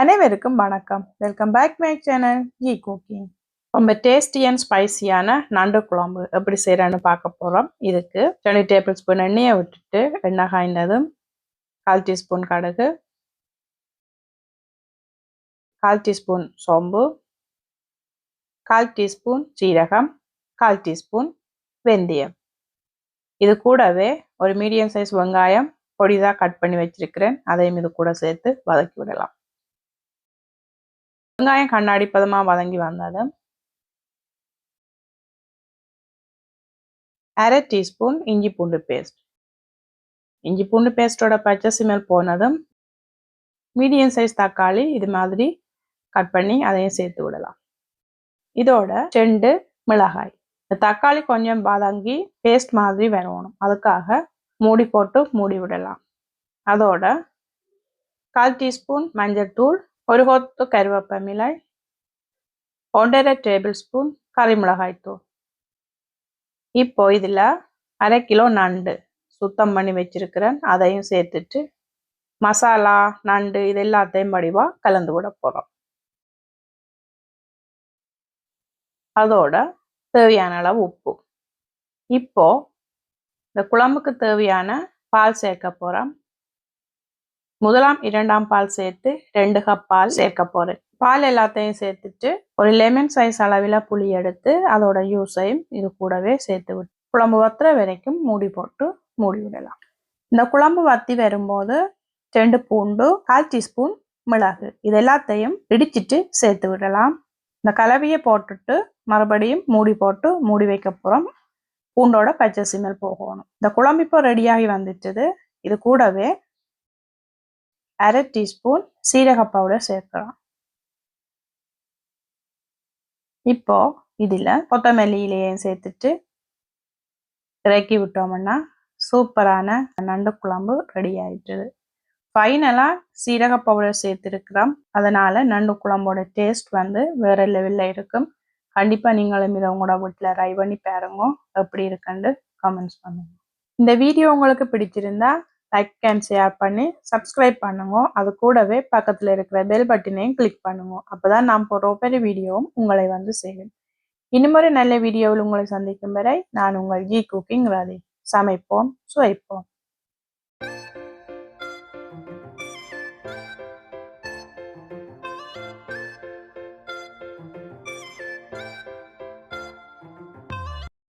அனைவருக்கும் வணக்கம். Welcome back my channel G cooking ரொம்ப டேஸ்டி அண்ட் ஸ்பைசியான நண்டு குழம்பு எப்படி செய்கிறேன்னு பார்க்க போகிறோம் இதுக்கு ரெண்டு டேபிள் ஸ்பூன் எண்ணெயை விட்டுட்டு எண்ணெய் காய்ந்ததும் கால் டீஸ்பூன் கடுகு கால் டீஸ்பூன் சோம்பு கால் டீஸ்பூன் சீரகம் கால் டீஸ்பூன் வெந்தயம். இது கூடவே ஒரு மீடியம் சைஸ் வெங்காயம் பொடிதாக கட் பண்ணி வச்சிருக்கிறேன். அதையும் இது கூட சேர்த்து வதக்கி விடலாம். வெங்காயம் கண்ணாடி பதமா வதங்கி வந்தது. அரை டீஸ்பூன் இஞ்சி பூண்டு பேஸ்ட். இஞ்சி பூண்டு பேஸ்டோட பச்சை சிமல் போனதும் மீடியம் சைஸ் தக்காளி இது மாதிரி கட் பண்ணி அதையும் சேர்த்து விடலாம். இதோட ரெண்டு மிளகாய். இந்த தக்காளி கொஞ்சம் வதங்கி பேஸ்ட் மாதிரி வரணும். அதுக்காக மூடி போட்டு மூடி விடலாம். அதோட கால் டீஸ்பூன் மஞ்சள் தூள் ஒரு கொத்து கருவேப்பமிலை ஒன்றரை டேபிள் ஸ்பூன் கறிமிளகாய் தூள் இப்போ இதில் அரை கிலோ நண்டு சுத்தம் பண்ணி வச்சிருக்கிறேன் அதையும் சேர்த்துட்டு மசாலா நண்டு இது எல்லாத்தையும் வடிவாக கலந்து விட போகிறோம் அதோட தேவையான அளவு உப்பு இப்போ இந்த குழம்புக்கு தேவையான பால் சேர்க்க போகிறோம் முதலாம் இரண்டாம் பால் சேர்த்து ரெண்டு கப் பால் சேர்க்க போகிறேன் பால் எல்லாத்தையும் சேர்த்துட்டு ஒரு லெமன் சைஸ் அளவில் புளி எடுத்து அதோட யூஸையும் இது கூடவே சேர்த்து விட்டு குழம்பு வத்துற வரைக்கும் மூடி போட்டு மூடி விடலாம். இந்த குழம்பு வத்தி வரும்போது ரெண்டு பூண்டு கால் டீஸ்பூன் மிளகு இது எல்லாத்தையும் இடிச்சிட்டு சேர்த்து விடலாம். இந்த கலவையை போட்டுட்டு மறுபடியும் மூடி போட்டு மூடி வைக்க போகிறோம் பூண்டோட பச்சை சிமல் போகணும். இந்த குழம்பு இப்போ ரெடியாகி வந்துட்டது. இது கூடவே அரை டீஸ்பூன் சீரக பவுடர் சேர்க்கலாம். இப்போ இதில் கொத்தமல்லி இலையையும் சேர்த்துட்டு இறக்கி விட்டோம்னா சூப்பரான நண்டு குழம்பு ரெடி ஆயிட்டுது. ஃபைனலாக சீரக பவுடர் சேர்த்துருக்கிறோம். அதனால நண்டு குழம்போட டேஸ்ட் வந்து வேற லெவலில் இருக்கும். கண்டிப்பாக நீங்களும் இதை உங்களோட வீட்டில் ட்ரை பண்ணி பாருங்க. எப்படி இருக்குன்னு கமெண்ட்ஸ் பண்ணுங்க. இந்த வீடியோ உங்களுக்கு பிடிச்சிருந்தா லைக் அண்ட் ஷேர் பண்ணி சப்ஸ்கிரைப் பண்ணுங்க. அது கூடவே பக்கத்தில் இருக்கிற பெல் பட்டினையும் கிளிக் பண்ணுங்க. அப்போதான் நான் போகிற ஒவ்வொரு வீடியோவும் உங்களை வந்து சேரும். இன்னுமொரு நல்ல வீடியோவில் உங்களை சந்திக்கும் வரை நான் உங்கள் ஜி குக்கிங் ராதி சமைப்போம் சுவைப்போம்.